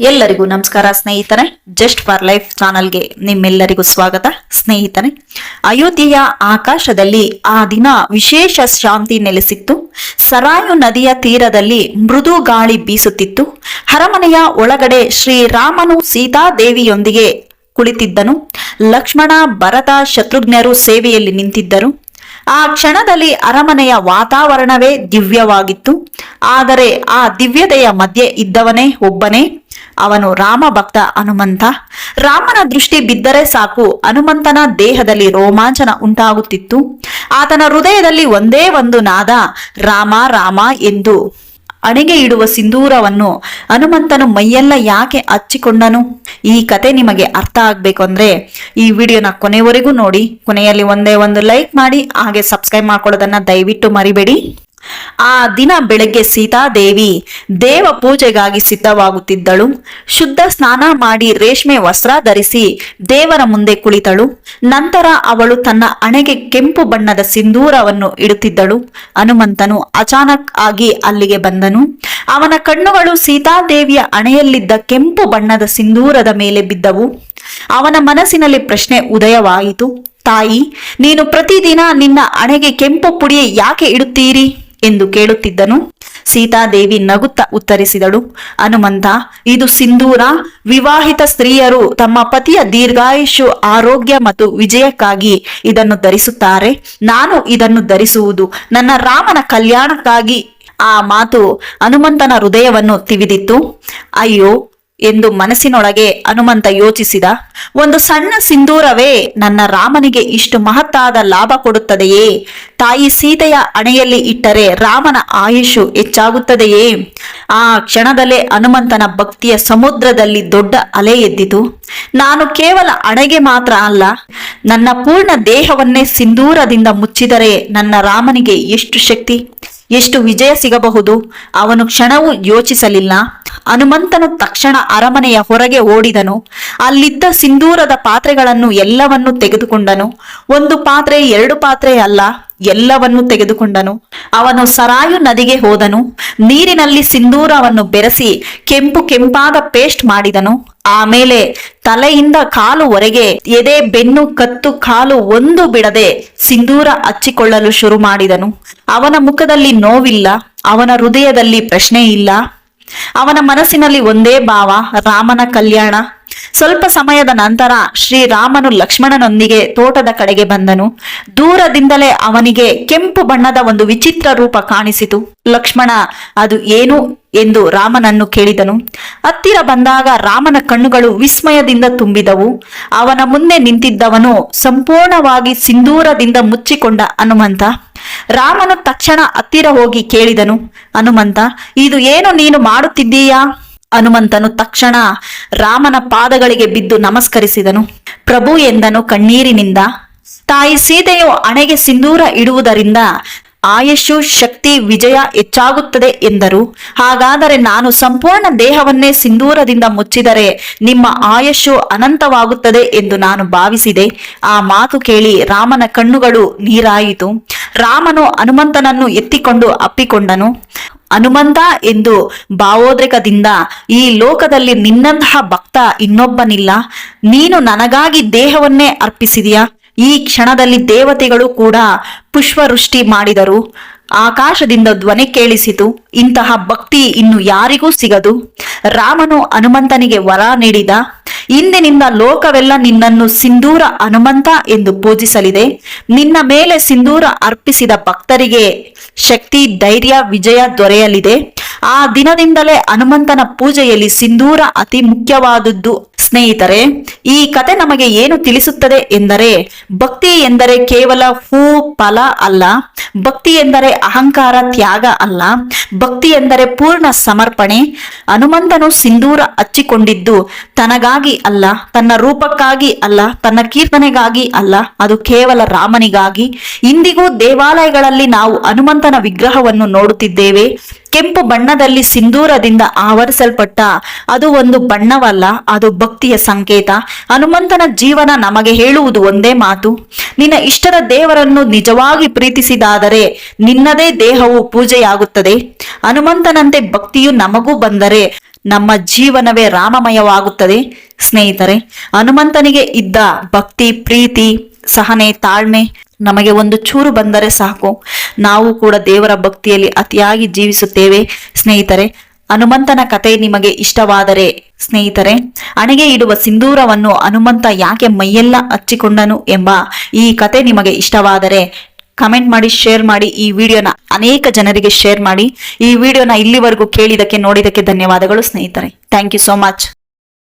ಎಲ್ಲರಿಗೂ ನಮಸ್ಕಾರ ಸ್ನೇಹಿತರೆ. ಜಸ್ಟ್ ಫಾರ್ ಲೈಫ್ ಚಾನಲ್ಗೆ ನಿಮ್ಮೆಲ್ಲರಿಗೂ ಸ್ವಾಗತ. ಸ್ನೇಹಿತರೆ, ಅಯೋಧ್ಯೆಯ ಆಕಾಶದಲ್ಲಿ ಆ ದಿನ ವಿಶೇಷ ಶಾಂತಿ ನೆಲೆಸಿತ್ತು. ಸರಾಯು ನದಿಯ ತೀರದಲ್ಲಿ ಮೃದು ಗಾಳಿ ಬೀಸುತ್ತಿತ್ತು. ಅರಮನೆಯ ಒಳಗಡೆ ಶ್ರೀರಾಮನು ಸೀತಾದೇವಿಯೊಂದಿಗೆ ಕುಳಿತಿದ್ದನು. ಲಕ್ಷ್ಮಣ, ಭರತ ಶತ್ರುಘ್ನರು ಸೇವೆಯಲ್ಲಿ ನಿಂತಿದ್ದರು. ಆ ಕ್ಷಣದಲ್ಲಿ ಅರಮನೆಯ ವಾತಾವರಣವೇ ದಿವ್ಯವಾಗಿತ್ತು. ಆದರೆ ಆ ದಿವ್ಯತೆಯ ಮಧ್ಯೆ ಇದ್ದವನೇ ಒಬ್ಬನೇ. ಅವನು ರಾಮ ಭಕ್ತ ಹನುಮಂತ. ರಾಮನ ದೃಷ್ಟಿ ಬಿದ್ದರೆ ಸಾಕು, ಹನುಮಂತನ ದೇಹದಲ್ಲಿ ರೋಮಾಂಚನ ಉಂಟಾಗುತ್ತಿತ್ತು. ಆತನ ಹೃದಯದಲ್ಲಿ ಒಂದೇ ಒಂದು ನಾದ, ರಾಮ ರಾಮ ಎಂದು ಅಣೆಗೆ ಇಡುವ ಸಿಂಧೂರವನ್ನು ಹನುಮಂತನು ಮೈಯೆಲ್ಲ ಯಾಕೆ ಹಚ್ಚಿಕೊಂಡನು? ಈ ಕತೆ ನಿಮಗೆ ಅರ್ಥ ಆಗ್ಬೇಕು ಅಂದ್ರೆ ಈ ವಿಡಿಯೋನ ಕೊನೆವರೆಗೂ ನೋಡಿ. ಕೊನೆಯಲ್ಲಿ ಒಂದೇ ಒಂದು ಲೈಕ್ ಮಾಡಿ, ಹಾಗೆ ಸಬ್ಸ್ಕ್ರೈಬ್ ಮಾಡ್ಕೊಳ್ಳೋದನ್ನ ದಯವಿಟ್ಟು ಮರಿಬೇಡಿ. ಆ ದಿನ ಬೆಳಗ್ಗೆ ಸೀತಾದೇವಿ ದೇವ ಪೂಜೆಗಾಗಿ ಸಿದ್ಧವಾಗುತ್ತಿದ್ದಳು. ಶುದ್ಧ ಸ್ನಾನ ಮಾಡಿ ರೇಷ್ಮೆ ವಸ್ತ್ರ ಧರಿಸಿ ದೇವರ ಮುಂದೆ ಕುಳಿತಳು. ನಂತರ ಅವಳು ತನ್ನ ಹಣೆಗೆ ಕೆಂಪು ಬಣ್ಣದ ಸಿಂಧೂರವನ್ನು ಇಡುತ್ತಿದ್ದಳು. ಹನುಮಂತನು ಅಚಾನಕ್ ಆಗಿ ಅಲ್ಲಿಗೆ ಬಂದನು. ಅವನ ಕಣ್ಣುಗಳು ಸೀತಾದೇವಿಯ ಅಣೆಯಲ್ಲಿದ್ದ ಕೆಂಪು ಬಣ್ಣದ ಸಿಂಧೂರದ ಮೇಲೆ ಬಿದ್ದವು. ಅವನ ಮನಸ್ಸಿನಲ್ಲಿ ಪ್ರಶ್ನೆ ಉದಯವಾಯಿತು. ತಾಯಿ, ನೀನು ಪ್ರತಿದಿನ ನಿನ್ನ ಹಣೆಗೆ ಕೆಂಪು ಪುಡಿ ಯಾಕೆ ಇಡುತ್ತೀರಿ? ಎಂದು ಕೇಳುತ್ತಿದ್ದನು. ಸೀತಾದೇವಿ ನಗುತ್ತಾ ಉತ್ತರಿಸಿದಳು. ಹನುಮಂತ, ಇದು ಸಿಂಧೂರ ವಿವಾಹಿತ ಸ್ತ್ರೀಯರು ತಮ್ಮ ಪತಿಯ ದೀರ್ಘಾಯುಷು, ಆರೋಗ್ಯ ಮತ್ತು ವಿಜಯಕ್ಕಾಗಿ ಇದನ್ನು ಧರಿಸುತ್ತಾರೆ. ನಾನು ಇದನ್ನು ಧರಿಸುವುದು ನನ್ನ ರಾಮನ ಕಲ್ಯಾಣಕ್ಕಾಗಿ. ಆ ಮಾತು ಹನುಮಂತನ ಹೃದಯವನ್ನು ತಿವಿದಿತ್ತು. ಅಯ್ಯೋ ಎಂದು ಮನಸ್ಸಿನೊಳಗೆ ಹನುಮಂತ ಯೋಚಿಸಿದ, ಒಂದು ಸಣ್ಣ ಸಿಂಧೂರವೇ ನನ್ನ ರಾಮನಿಗೆ ಇಷ್ಟು ಮಹತ್ತಾದ ಲಾಭ ಕೊಡುತ್ತದೆಯೇ? ತಾಯಿ ಸೀತೆಯ ಅಣೆಯಲ್ಲಿ ಇಟ್ಟರೆ ರಾಮನ ಆಯುಷು ಹೆಚ್ಚಾಗುತ್ತದೆಯೇ? ಆ ಕ್ಷಣದಲ್ಲೇ ಹನುಮಂತನ ಭಕ್ತಿಯ ಸಮುದ್ರದಲ್ಲಿ ದೊಡ್ಡ ಅಲೆ ಎದ್ದಿತು. ನಾನು ಕೇವಲ ಅಣೆಗೆ ಮಾತ್ರ ಅಲ್ಲ, ನನ್ನ ಪೂರ್ಣ ದೇಹವನ್ನೇ ಸಿಂಧೂರದಿಂದ ಮುಚ್ಚಿದರೆ ನನ್ನ ರಾಮನಿಗೆ ಎಷ್ಟು ಶಕ್ತಿ? ಎಷ್ಟು ವಿಜಯ ಸಿಗಬಹುದು? ಅವನು ಕ್ಷಣವೂ ಯೋಚಿಸಲಿಲ್ಲ. ಹನುಮಂತನು ತಕ್ಷಣ ಅರಮನೆಯ ಹೊರಗೆ ಓಡಿದನು. ಅಲ್ಲಿದ್ದ ಸಿಂಧೂರದ ಪಾತ್ರೆಗಳನ್ನು ಎಲ್ಲವನ್ನೂ ತೆಗೆದುಕೊಂಡನು. ಒಂದು ಪಾತ್ರೆ, ಎರಡು ಪಾತ್ರೆ ಅಲ್ಲ. ಎಲ್ಲವನ್ನೂ ತೆಗೆದುಕೊಂಡನು. ಅವನು ಸರಾಯು ನದಿಗೆ ಹೋದನು. ನೀರಿನಲ್ಲಿ ಸಿಂಧೂರವನ್ನು ಬೆರೆಸಿ ಕೆಂಪು ಕೆಂಪಾದ ಪೇಸ್ಟ್ ಮಾಡಿದನು. ಆಮೇಲೆ ತಲೆಯಿಂದ ಕಾಲುವರೆಗೆ ಎದೆ, ಬೆನ್ನು, ಕತ್ತು, ಕಾಲು ಒಂದು ಬಿಡದೆ ಸಿಂಧೂರ ಹಚ್ಚಿಕೊಳ್ಳಲು ಶುರು ಮಾಡಿದನು. ಅವನ ಮುಖದಲ್ಲಿ ನೋವಿಲ್ಲ, ಅವನ ಹೃದಯದಲ್ಲಿ ಪ್ರಶ್ನೆ ಇಲ್ಲ ಅವನ ಮನಸ್ಸಿನಲ್ಲಿ ಒಂದೇ ಭಾವ, ರಾಮನ ಕಲ್ಯಾಣ. ಸ್ವಲ್ಪ ಸಮಯದ ನಂತರ ಶ್ರೀರಾಮನು ಲಕ್ಷ್ಮಣನೊಂದಿಗೆ ತೋಟದ ಕಡೆಗೆ ಬಂದನು. ದೂರದಿಂದಲೇ ಅವನಿಗೆ ಕೆಂಪು ಬಣ್ಣದ ಒಂದು ವಿಚಿತ್ರ ರೂಪ ಕಾಣಿಸಿತು. ಲಕ್ಷ್ಮಣ, ಅದು ಏನು ಎಂದು ರಾಮನನ್ನು ಕೇಳಿದನು. ಹತ್ತಿರ ಬಂದಾಗ ರಾಮನ ಕಣ್ಣುಗಳು ವಿಸ್ಮಯದಿಂದ ತುಂಬಿದವು. ಅವನ ಮುಂದೆ ನಿಂತಿದ್ದವನು ಸಂಪೂರ್ಣವಾಗಿ ಸಿಂಧೂರದಿಂದ ಮುಚ್ಚಿಕೊಂಡ ಹನುಮಂತ. ರಾಮನು ತಕ್ಷಣ ಹತ್ತಿರ ಹೋಗಿ ಕೇಳಿದನು. ಹನುಮಂತ, ಇದು ಏನು ನೀನು ಮಾಡುತ್ತಿದ್ದೀಯಾ? ಹನುಮಂತನು ತಕ್ಷಣ ರಾಮನ ಪಾದಗಳಿಗೆ ಬಿದ್ದು ನಮಸ್ಕರಿಸಿದನು. ಪ್ರಭು ಎಂದನು ಕಣ್ಣೀರಿನಿಂದ, ತಾಯಿ ಸೀತೆಯು ಹಣೆಗೆ ಸಿಂಧೂರ ಇಡುವುದರಿಂದ ಆಯಸ್ಸು ಶಕ್ತಿ ವಿಜಯ ಹೆಚ್ಚಾಗುತ್ತದೆ ಎಂದರು. ಹಾಗಾದರೆ ನಾನು ಸಂಪೂರ್ಣ ದೇಹವನ್ನೇ ಸಿಂಧೂರದಿಂದ ಮುಚ್ಚಿದರೆ ನಿಮ್ಮ ಆಯಶು ಅನಂತವಾಗುತ್ತದೆ ಎಂದು ನಾನು ಭಾವಿಸಿದೆ. ಆ ಮಾತು ಕೇಳಿ ರಾಮನ ಕಣ್ಣುಗಳು ನೀರಾಯಿತು. ರಾಮನು ಹನುಮಂತನನ್ನು ಎತ್ತಿಕೊಂಡು ಅಪ್ಪಿಕೊಂಡನು. ಹನುಮಂತ ಎಂದು ಭಾವೋದ್ರೇಕದಿಂದ ಈ ಲೋಕದಲ್ಲಿ ನಿನ್ನಂತಹ ಭಕ್ತ ಇನ್ನೊಬ್ಬನಿಲ್ಲ. ನೀನು ನನಗಾಗಿ ದೇಹವನ್ನೇ ಅರ್ಪಿಸಿದೆಯಾ? ಈ ಕ್ಷಣದಲ್ಲಿ ದೇವತೆಗಳು ಕೂಡ ಪುಷ್ಪವೃಷ್ಟಿ ಮಾಡಿದರು. ಆಕಾಶದಿಂದ ಧ್ವನಿ ಕೇಳಿಸಿತು. ಇಂತಹ ಭಕ್ತಿ ಇನ್ನು ಯಾರಿಗೂ ಸಿಗದು? ರಾಮನು ಹನುಮಂತನಿಗೆ ವರ ನೀಡಿದ. ಇಂದಿನಿಂದ ಲೋಕವೆಲ್ಲ ನಿನ್ನನ್ನು ಸಿಂಧೂರ ಹನುಮಂತ ಎಂದು ಪೂಜಿಸಲಿದೆ. ನಿನ್ನ ಮೇಲೆ ಸಿಂಧೂರ ಅರ್ಪಿಸಿದ ಭಕ್ತರಿಗೆ ಶಕ್ತಿ, ಧೈರ್ಯ, ವಿಜಯ ದೊರೆಯಲಿದೆ. ಆ ದಿನದಿಂದಲೇ ಹನುಮಂತನ ಪೂಜೆಯಲ್ಲಿ ಸಿಂಧೂರ ಅತಿ ಮುಖ್ಯವಾದದ್ದು ಸ್ನೇಹಿತರೆ, ಈ ಕತೆ ನಮಗೆ ಏನು ತಿಳಿಸುತ್ತದೆ ಎಂದರೆ, ಭಕ್ತಿ ಎಂದರೆ ಕೇವಲ ಹೂ, ಫಲ ಅಲ್ಲ. ಭಕ್ತಿ ಎಂದರೆ ಅಹಂಕಾರ, ತ್ಯಾಗ ಅಲ್ಲ. ಭಕ್ತಿ ಎಂದರೆ ಪೂರ್ಣ ಸಮರ್ಪಣೆ. ಹನುಮಂತನು ಸಿಂಧೂರ ಹಚ್ಚಿಕೊಂಡಿದ್ದು ತನಗಾಗಿ ಅಲ್ಲ, ತನ್ನ ರೂಪಕ್ಕಾಗಿ ಅಲ್ಲ, ತನ್ನ ಕೀರ್ತನೆಗಾಗಿ ಅಲ್ಲ, ಅದು ಕೇವಲ ರಾಮನಿಗಾಗಿ. ಇಂದಿಗೂ ದೇವಾಲಯಗಳಲ್ಲಿ ನಾವು ಹನುಮಂತನ ವಿಗ್ರಹವನ್ನು ನೋಡುತ್ತಿದ್ದೇವೆ. ಕೆಂಪು ಬಣ್ಣದಲ್ಲಿ ಸಿಂಧೂರದಿಂದ ಆವರಿಸಲ್ಪಟ್ಟ ಅದು ಒಂದು ಬಣ್ಣವಲ್ಲ, ಅದು ಭಕ್ತಿಯ ಸಂಕೇತ. ಹನುಮಂತನ ಜೀವನ ನಮಗೆ ಹೇಳುವುದು ಒಂದೇ ಮಾತು. ನಿನ್ನ ಇಷ್ಟದ ದೇವರನ್ನು ನಿಜವಾಗಿ ಪ್ರೀತಿಸಿದಾದರೆ ನಿನ್ನದೇ ದೇಹವು ಪೂಜೆಯಾಗುತ್ತದೆ. ಹನುಮಂತನಂತೆ ಭಕ್ತಿಯು ನಮಗೂ ಬಂದರೆ ನಮ್ಮ ಜೀವನವೇ ರಾಮಮಯವಾಗುತ್ತದೆ. ಸ್ನೇಹಿತರೆ, ಹನುಮಂತನಿಗೆ ಇದ್ದ ಭಕ್ತಿ, ಪ್ರೀತಿ, ಸಹನೆ, ತಾಳ್ಮೆ ನಮಗೆ ಒಂದು ಚೂರು ಬಂದರೆ ಸಾಕು. ನಾವು ಕೂಡ ದೇವರ ಭಕ್ತಿಯಲ್ಲಿ ಅತಿಯಾಗಿ ಜೀವಿಸುತ್ತೇವೆ. ಸ್ನೇಹಿತರೆ, ಹನುಮಂತನ ಕತೆ ನಿಮಗೆ ಇಷ್ಟವಾದರೆ, ಸ್ನೇಹಿತರೆ ಹಣೆಗೆ ಇಡುವ ಸಿಂಧೂರವನ್ನು ಹನುಮಂತ ಯಾಕೆ ಮೈಯೆಲ್ಲ ಹಚ್ಚಿಕೊಂಡನು ಎಂಬ ಈ ಕತೆ ನಿಮಗೆ ಇಷ್ಟವಾದರೆ, ಕಮೆಂಟ್ ಮಾಡಿ, ಶೇರ್ ಮಾಡಿ, ಈ ವಿಡಿಯೋನ ಅನೇಕ ಜನರಿಗೆ ಶೇರ್ ಮಾಡಿ. ಈ ವಿಡಿಯೋನ ಇಲ್ಲಿವರೆಗೂ ಕೇಳಿದಕ್ಕೆ ನೋಡಿದಕ್ಕೆ ಧನ್ಯವಾದಗಳು ಸ್ನೇಹಿತರೆ. Thank you so much.